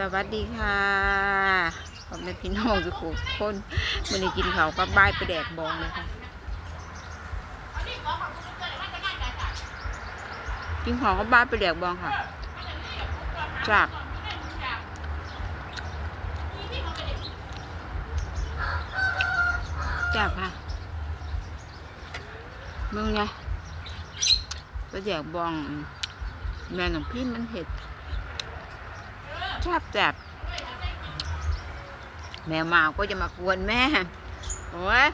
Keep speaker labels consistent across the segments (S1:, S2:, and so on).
S1: สวัสดีค่ะพ่อแม่พี่น้องทุกคนมันได้กินข้าวกับบ้ายไปแดกบองเลยค่ะ กินข้าวกับบ้ายไปแดกบองค่ะจากจากค่ะมึงไงไปแดกบอง แม่ของพี่มันเห็ด ชอบจับแมวมาก็จะมากวนแม่โอ้ย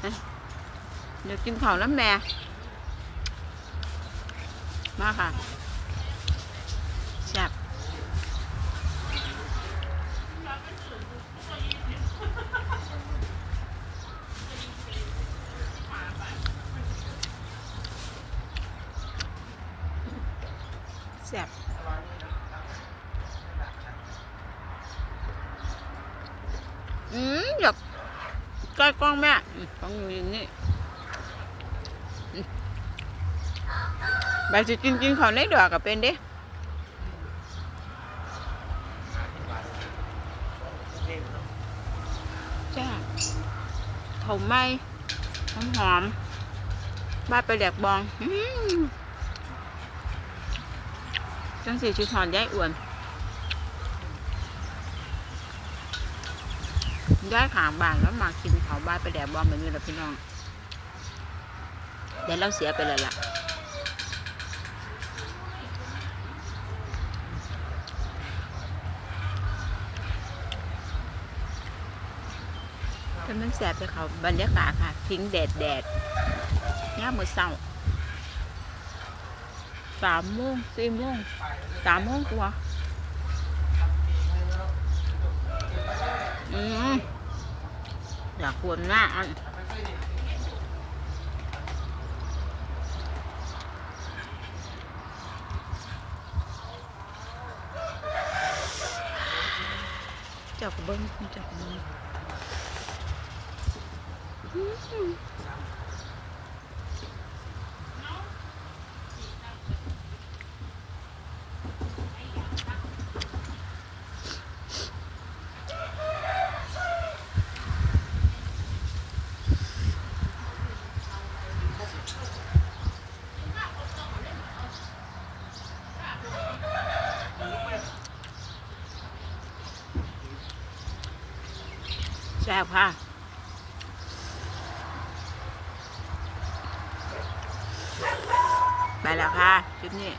S1: เอ้ยเดี๋ยวกินข้าวแล้วแม่ มาค่ะ แซ่บอืมอยากใกล้กล้องแม่อืมต้องอยู่อย่างนี้แบบจะกินกินข้าวในดอกกับเป็นด้จ้าเขาไหม้หอมหอมบ้าไปแดกบอง อืม จังสีชุดหอนย้ายอ้วนย้ายขางบ้านแล้วมากินเขาบ้านไปแดกบอมแบบนี้แหละพี่น้องเดี๋ยวเราเสียไปเลยล่ะแต่มันแสบไปเขาบรรยากาศค่ะทิ้งแดดแดดย่ามมือเศร้า สามโมงสี่โมงสามโมงกว่าอืมอยากควรหน้าอันจ้ากระเบิ้งจ้ากระเบิ้ง ซ่บค่ะไปแล้วค่ะชุดนี้